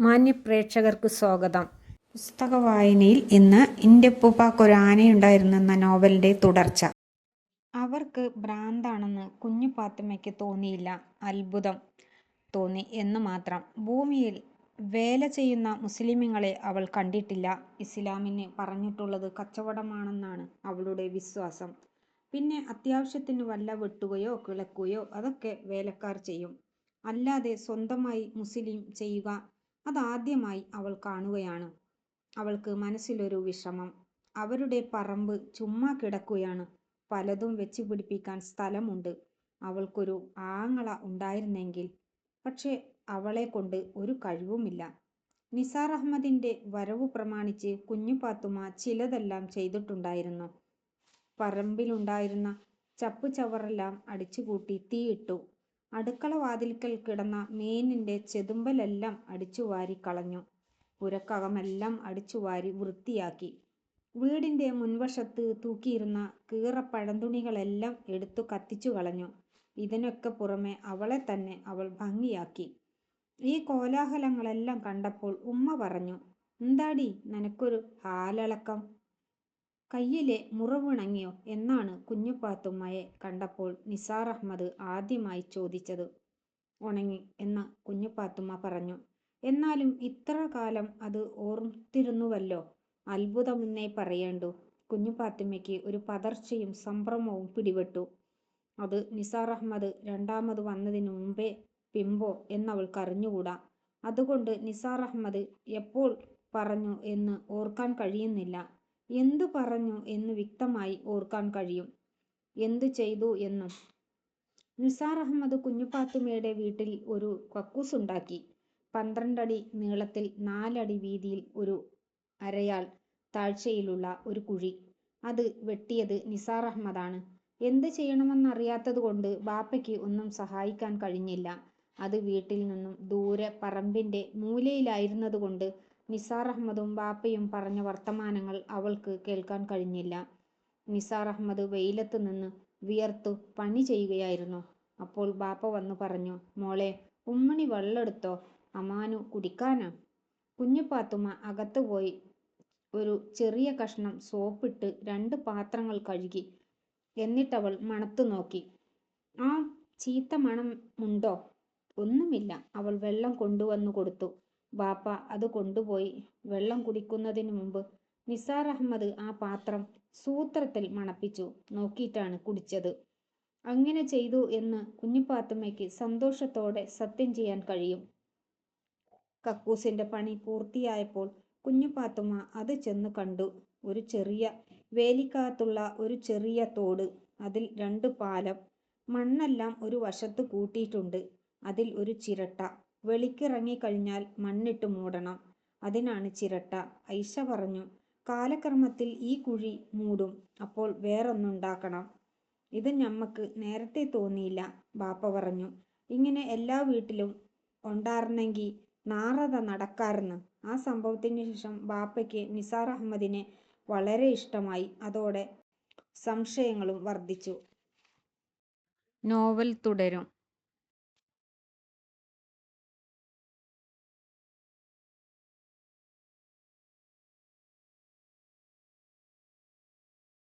മാന്യ പ്രേക്ഷകർക്ക് സ്വാഗതം. പുസ്തക വായനയിൽ ഇന്ന് എന്റെ ഒരു ആനയുണ്ടായിരുന്നു എന്ന തുടർച്ച. അവർക്ക് ഭ്രാന്താണെന്ന് കുഞ്ഞു പാത്തുമ്മയ്ക്ക് തോന്നിയില്ല. അത്ഭുതം തോന്നി എന്ന് മാത്രം. ഭൂമിയിൽ വേല ചെയ്യുന്ന മുസ്ലിമുകളെ അവൾ കണ്ടിട്ടില്ല. ഇസ്ലാമിന് പറഞ്ഞിട്ടുള്ളത് കച്ചവടമാണെന്നാണ് അവളുടെ വിശ്വാസം. പിന്നെ അത്യാവശ്യത്തിന് വല്ല വെട്ടുകയോ കിളക്കുകയോ അതൊക്കെ വേലക്കാർ ചെയ്യും. അല്ലാതെ സ്വന്തമായി മുസ്ലിം ചെയ്യുക അതാദ്യമായി അവൾ കാണുകയാണ്. അവൾക്ക് മനസ്സിലൊരു വിഷമം. അവരുടെ പറമ്പ് ചുമ്മാ കിടക്കുകയാണ്. പലതും വെച്ച് പിടിപ്പിക്കാൻ സ്ഥലമുണ്ട്. അവൾക്കൊരു ആങ്ങള ഉണ്ടായിരുന്നെങ്കിൽ. പക്ഷെ അവളെ കൊണ്ട് ഒരു കഴിവുമില്ല. നിസാർ അഹമ്മദിന്റെ വരവ് പ്രമാണിച്ച് കുഞ്ഞു പാത്തുമ്മ ചിലതെല്ലാം ചെയ്തിട്ടുണ്ടായിരുന്നു. പറമ്പിലുണ്ടായിരുന്ന ചപ്പു ചവറെല്ലാം അടിച്ചുകൂട്ടി തീയിട്ടു. അടുക്കള വാതിൽക്കൽ കിടന്ന മീനിന്റെ ചെതുമ്പലെല്ലാം അടിച്ചുവാരി കളഞ്ഞു. പുരക്കകമെല്ലാം അടിച്ചുവാരി വൃത്തിയാക്കി. വീടിന്റെ മുൻവശത്ത് തൂക്കിയിരുന്ന കീറ പഴന്തുണികളെല്ലാം എടുത്തു കത്തിച്ചു കളഞ്ഞു. ഇതിനൊക്കെ പുറമെ അവളെ തന്നെ അവൾ ഭംഗിയാക്കി. ഈ കോലാഹലങ്ങളെല്ലാം കണ്ടപ്പോൾ ഉമ്മ പറഞ്ഞു എന്താടി? നിനക്കൊരു ഹാലളക്കം. കയ്യിലെ മുറിവുണങ്ങിയോ എന്നാണ് കുഞ്ഞുപാത്തുമ്മയെ കണ്ടപ്പോൾ നിസാർ അഹമ്മദ് ആദ്യമായി ചോദിച്ചത്. ഉണങ്ങി എന്ന് കുഞ്ഞുപാത്തുമ്മ പറഞ്ഞു. എന്നാലും ഇത്ര കാലം അത് ഓർത്തിരുന്നുവല്ലോ. അത്ഭുതമെന്നേ പറയേണ്ടു. കുഞ്ഞുപാത്തുമ്മയ്ക്ക് ഒരു പതർച്ചയും സംഭ്രമവും പിടിപെട്ടു. അത് നിസാർ അഹമ്മദ് രണ്ടാമത് വന്നതിന് മുമ്പേ പിമ്പോ എന്നവൾക്കറിഞ്ഞുകൂടാ അതുകൊണ്ട് നിസാർ അഹമ്മദ് എപ്പോൾ പറഞ്ഞു എന്ന് ഓർക്കാൻ കഴിയുന്നില്ല. എന്തു പറഞ്ഞു എന്ന് വ്യക്തമായി ഓർക്കാൻ കഴിയും. എന്തു ചെയ്തു എന്നും. നിസാർ അഹമ്മദ് കുഞ്ഞുപാത്തുമ്മയുടെ വീട്ടിൽ ഒരു കക്കൂസ് ഉണ്ടാക്കി. പന്ത്രണ്ടടി നീളത്തിൽ നാലടി വീതിയിൽ ഒരു അരയാൾ താഴ്ചയിലുള്ള ഒരു കുഴി. അത് വെട്ടിയത് നിസാർ അഹമ്മദാണ്. എന്ത് ചെയ്യണമെന്നറിയാത്തത് കൊണ്ട് ബാപ്പയ്ക്ക് ഒന്നും സഹായിക്കാൻ കഴിഞ്ഞില്ല. അത് വീട്ടിൽ നിന്നും ദൂരെ പറമ്പിന്റെ മൂലയിലായിരുന്നതുകൊണ്ട് നിസാർ അഹമ്മദും ബാപ്പയും പറഞ്ഞ വർത്തമാനങ്ങൾ അവൾക്ക് കേൾക്കാൻ കഴിഞ്ഞില്ല. നിസാർ അഹമ്മദ് വെയിലത്ത് നിന്ന് വിയർത്തു പണി ചെയ്യുകയായിരുന്നു. അപ്പോൾ ബാപ്പ വന്നു പറഞ്ഞു മോളെ ഉമ്മണി വെള്ളെടുത്തോ? അമാനു കുടിക്കാനാ? കുഞ്ഞുപാത്തുമ്മ അകത്തു പോയി ഒരു ചെറിയ കഷ്ണം സോപ്പിട്ട് രണ്ട് പാത്രങ്ങൾ കഴുകി. എന്നിട്ടവൾ മണത്തു നോക്കി. ആ ചീത്ത മണം ഉണ്ടോ? ഒന്നുമില്ല. അവൾ വെള്ളം കൊണ്ടുവന്നു കൊടുത്തു. ബാപ്പ അത് കൊണ്ടുപോയി വെള്ളം കുടിക്കുന്നതിന് മുമ്പ് നിസാർ അഹമ്മദ് ആ പാത്രം സൂത്രത്തിൽ മണപ്പിച്ചു. നോക്കിയിട്ടാണ് കുടിച്ചത്. അങ്ങനെ ചെയ്തു എന്ന് കുഞ്ഞുപാത്തുമ്മയ്ക്ക് സന്തോഷത്തോടെ സത്യം ചെയ്യാൻ കഴിയും. കക്കൂസിന്റെ പണി പൂർത്തിയായപ്പോൾ കുഞ്ഞുപാത്തുമ്മ അത് ചെന്ന് കണ്ടു. ഒരു ചെറിയ വേലിക്കകത്തുള്ള ഒരു ചെറിയ തോട് അതിൽ രണ്ട് പാലം മണ്ണെല്ലാം ഒരു വശത്ത് കൂട്ടിയിട്ടുണ്ട്. അതിൽ ഒരു ചിരട്ട. വെളിക്കിറങ്ങി കഴിഞ്ഞാൽ മണ്ണിട്ട് മൂടണം. അതിനാണ് ചിരട്ട. ഐഷ പറഞ്ഞു കാലക്രമത്തിൽ ഈ കുഴി മൂടും. അപ്പോൾ വേറൊന്നുണ്ടാക്കണം. ഇത് ഞമ്മക്ക് നേരത്തെ തോന്നിയില്ല ബാപ്പ പറഞ്ഞു. ഇങ്ങനെ എല്ലാ വീട്ടിലും ഉണ്ടാർന്നെങ്കി നാറത നടക്കാർന്ന്. ആ സംഭവത്തിന് ശേഷം ബാപ്പയ്ക്ക് നിസാർ അഹമ്മദിനെ വളരെ ഇഷ്ടമായി. അതോടെ സംശയങ്ങളും വർദ്ധിച്ചു. നോവൽ തുടരും.